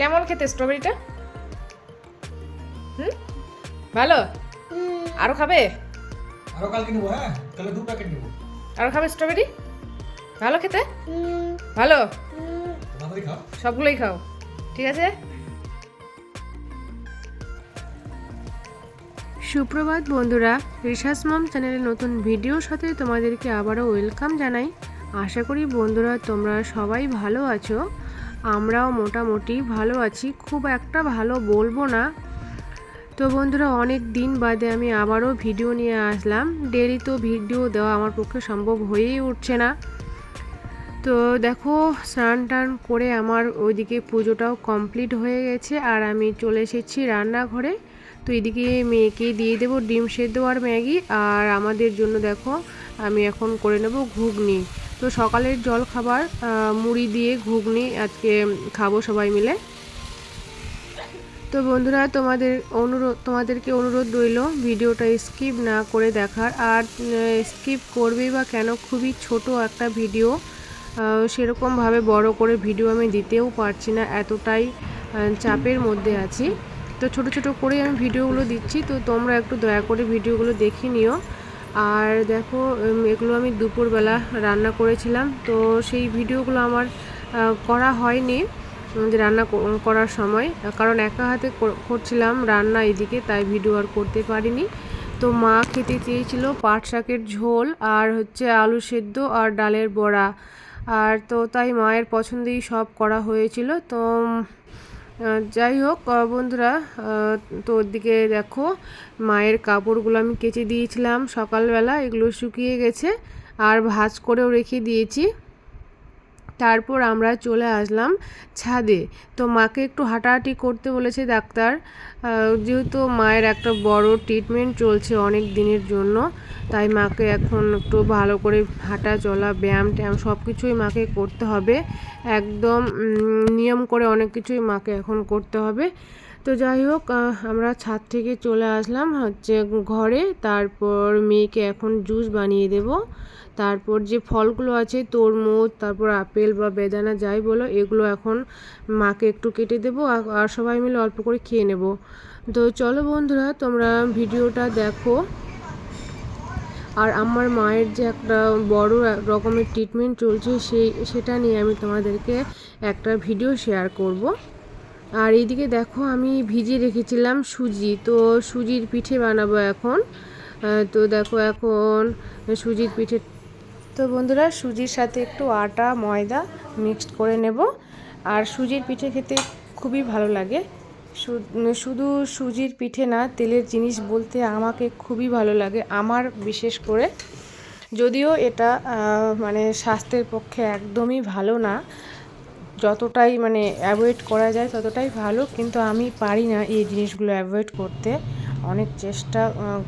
কেমন খেতে স্ট্রবেরিটা হুম? ভালো? আরও খাবে? আরও কালকে নেব হ্যাঁ? তাহলে দু প্যাকেট নেব। আরও খাবে স্ট্রবেরি ভালো খেতে? ভালো? সবগুলোই খাও। ঠিক আছে? সুপ্রভাত বন্ধুরা রিসার্চ মম চ্যানেলের নতুন ভিডিওর সাথে তোমাদেরকে আবারও ওয়েলকাম জানাই। আশা করি বন্ধুরা তোমরা সবাই ভালো আছো। আমরাও মোটামুটি ভালো আছি। খুব একটা ভালো বলব না। তো বন্ধুরা, অনেক দিন বাদে আমি আবারও ভিডিও নিয়ে আসলাম। ডেলি তো ভিডিও দেওয়া আমার পক্ষে সম্ভব হয়েই উঠছে না। তো দেখো, স্নান টান করে আমার ওইদিকে পুজোটাও কমপ্লিট হয়ে গেছে আর আমি চলে এসেছি রান্নাঘরে। তো এদিকে মেয়েকে দিয়ে দেবো ডিম সেদ্ধ আর ম্যাগি। আর আমাদের জন্য দেখো, আমি এখন করে নেব ঘুগনি। তো সকালের জল খাবার মুড়ি দিয়ে ঘুগনি আজকে খাব সবাই মিলে। তো বন্ধুরা, তোমাদের অনুরোধ তোমাদেরকে অনুরোধ রইল ভিডিওটা স্কিপ না করে দেখার। আর স্কিপ করবেই বা কেন, খুবই ছোট একটা ভিডিও। সেরকমভাবে বড় করে ভিডিও আমি দিতেও পারছি না, এতটাই চাপের মধ্যে আছি। তো ছোট ছোট করে আমি ভিডিওগুলো দিচ্ছি, তো তোমরা একটু দয়া করে ভিডিওগুলো দেখে নিও। আর দেখো এগুলো আমি দুপুরবেলা রান্না করেছিলাম। তো সেই ভিডিওগুলো আমার করা হয়নি যে রান্না করার সময়। কারণ একা হাতে কর- করছিলাম রান্না এদিকে, তাই ভিডিও আর করতে পারিনি। তো মা খেতে চেয়েছিল পাট শাকের ঝোল আর হচ্ছে আলু সেদ্ধ আর ডালের বড়া। আর তো তাই মায়ের পছন্দেই সব করা হয়েছিল। তো যাই হোক বন্ধুরা তো ওদিকে দেখো, মায়ের কাপড়গুলো আমি কেচে দিয়েছিলাম সকালবেলা, এগুলো শুকিয়ে গেছে, আর ভাজ করেও রেখে দিয়েছি। তারপর আমরা চলে আসলাম ছাদে। তো মাকে একটু হাঁটাহাঁটি করতে বলেছে ডাক্তার। যেহেতু মায়ের একটা বড় ট্রিটমেন্ট চলছে অনেক দিনের জন্য, তাই মাকে এখন একটু ভালো করে হাঁটা চলা, ব্যায়াম ট্যাম সব কিছুই মাকে করতে হবে। একদম নিয়ম করে অনেক কিছুই মাকে এখন করতে হবে। তো যাই হোক আমরা ছাদ থেকে চলে আসলাম হচ্ছে ঘরে। তারপর মেয়েকে এখন জুস বানিয়ে দেব। তারপর যে ফলগুলো আছে, তরমুজ, তারপর আপেল বা বেদানা যাই বলো, এগুলো এখন মাকে একটু কেটে দেবো আর সবাই মিলে অল্প করে খেয়ে নেব। তো চলো বন্ধুরা, তোমরা ভিডিওটা দেখো। আর আমার মায়ের যে একটা বড় রকমের ট্রিটমেন্ট চলছে, সেই, সেটা নিয়ে আমি তোমাদেরকে একটা ভিডিও শেয়ার করব। আর এইদিকে দেখো আমি ভিজিয়ে রেখেছিলাম সুজি, তো সুজির পিঠে বানাবো এখন। তো দেখো এখন সুজির পিঠে তো বন্ধুরা, সুজির সাথে একটু আটা, ময়দা মিক্সড করে নেব। আর সুজির পিঠে খেতে খুবই ভালো লাগে। শুধু সুজির পিঠে না, তেলের জিনিস বলতে আমাকে খুবই ভালো লাগে, আমার বিশেষ করে। যদিও এটা মানে স্বাস্থ্যের পক্ষে একদমই ভালো না যতটাই মানে অ্যাভয়েড করা যায় ততটাই ভালো, কিন্তু আমি পারি না এই জিনিসগুলো অ্যাভয়েড করতে। অনেক চেষ্টা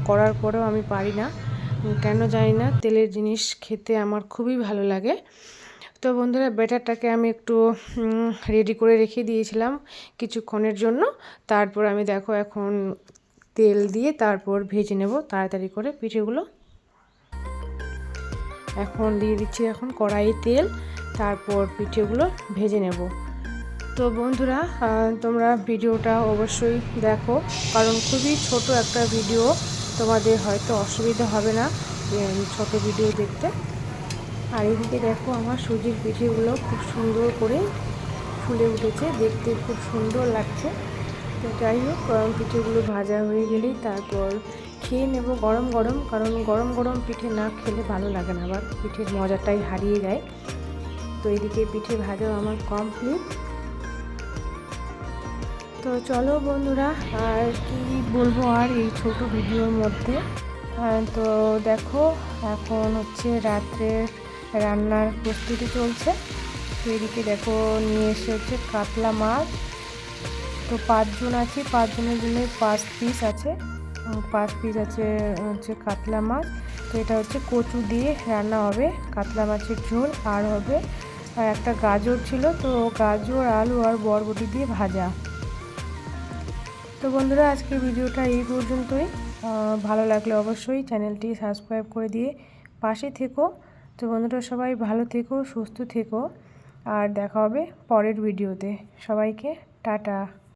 করার পরেও আমি পারি না। কেন জানি না, তেলের জিনিস খেতে আমার খুবই ভালো লাগে। তো বন্ধুরা, ব্যাটারটাকে আমি একটু রেডি করে রেখে দিয়েছিলাম কিছুক্ষণের জন্য। তারপর আমি দেখো এখন তেল দিয়ে তারপর ভেজে নেব তাড়াতাড়ি করে পিঠেগুলো। এখন দিয়ে দিচ্ছি এখন কড়াই তেল। তারপর পিঠেগুলো ভেজে নেব। তো বন্ধুরা তোমরা ভিডিওটা অবশ্যই দেখো কারণ খুবই ছোট একটা ভিডিও তোমাদের হয়তো অসুবিধা হবে না ছোট ভিডিও দেখতে। আর এদিকে দেখো আমার সুজির পিঠেগুলো খুব সুন্দর করে ফুলে উঠেছে দেখতে খুব সুন্দর লাগছে। তো যাই হোক আহ, পিঠেগুলো ভাজা হয়ে গেলেই তারপর খেয়ে নেব গরম গরম কারণ গরম গরম পিঠে না খেলে ভালো লাগে না আবার পিঠের মজাটাই হারিয়ে যায়। তো এদিকে পিঠে ভাজাও আমার কমপ্লিট তো চলো বন্ধুরা, আর কি বলব আর এই ছোট ভিডিওর মধ্যে? তো দেখো, এখন হচ্ছে রাত্রের রান্নার প্রস্তুতি চলছে। তো এদিকে দেখো, নিয়ে এসে হচ্ছে কাতলা মাছ। তো পাঁচজন আছে, পাঁচজনের জন্য পাঁচ পিস আছে। পাঁচ পিস আছে, হচ্ছে কাতলা মাছ। তো এটা হচ্ছে কচু দিয়ে রান্না হবে, কাতলা মাছের ঝোল আর হবে আর একটা গাজর ছিল, তো গাজর, আলু আর বরবটি দিয়ে ভাজা। তো বন্ধুরা, আজকের ভিডিওটা এই পর্যন্তই। ভালো লাগলে অবশ্যই চ্যানেলটি সাবস্ক্রাইব করে দিয়ে পাশে থেকো। তো বন্ধুরা, সবাই ভালো থেকো, সুস্থ থেকো, আর দেখা হবে পরের ভিডিওতে। সবাইকে টাটা।